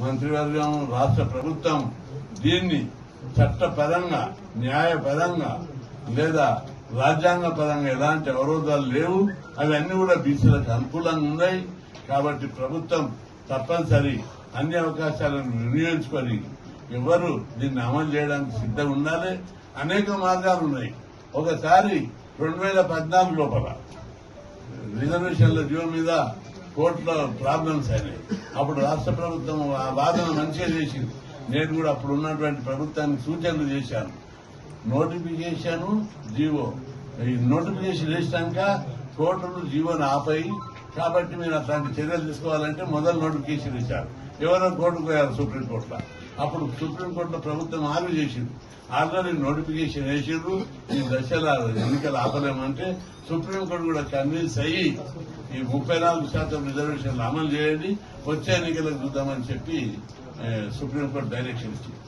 మంత్రివర్గం రాష్ట్ర ప్రభుత్వం దీన్ని చట్టపరంగా న్యాయపరంగా లేదా రాజ్యాంగ పరంగా ఎలాంటి అవరోధాలు లేవు. అవన్నీ కూడా బీసీలకు అనుకూలంగా ఉన్నాయి. కాబట్టి ప్రభుత్వం తప్పనిసరి అన్ని అవకాశాలను వినియోగించుకొని ఎవరు దీన్ని అమలు చేయడానికి సిద్ధం ఉండాలి. అనేక మార్గాలు ఉన్నాయి. ఒకసారి రెండు వేల పద్నాలుగు లోపల రిజర్వేషన్ల జీవో మీద కోర్టులో ప్రాబ్లమ్స్ అయినాయి. అప్పుడు రాష్ట్ర ప్రభుత్వం ఆ వాదన మంచిగా చేసింది. నేను కూడా అప్పుడు ఉన్నటువంటి ప్రభుత్వానికి సూచనలు చేశాను. Notification GO. ఈ నోటిఫికేషన్ వేసినాక కోర్టులు జీవోని ఆపాయి కాబట్టి మీరు అట్లాంటి చర్యలు తీసుకోవాలంటే మొదలు నోటిఫికేషన్ ఇచ్చారు. ఎవరో కోర్టుకు పోయారు సుప్రీంకోర్టులో. అప్పుడు సుప్రీంకోర్టులో ప్రభుత్వం ఆర్డర్ చేసింది. ఆల్రెడీ నోటిఫికేషన్ వేసిండ్రు. ఈ దశల ఎన్నికలు ఆపలేమంటే సుప్రీంకోర్టు కూడా కన్విన్స్ అయ్యి ఈ ముప్పై నాలుగు శాతం రిజర్వేషన్లు అమలు చేయండి వచ్చే ఎన్నికలకు చూద్దామని చెప్పి సుప్రీంకోర్టు డైరెక్షన్ ఇచ్చింది.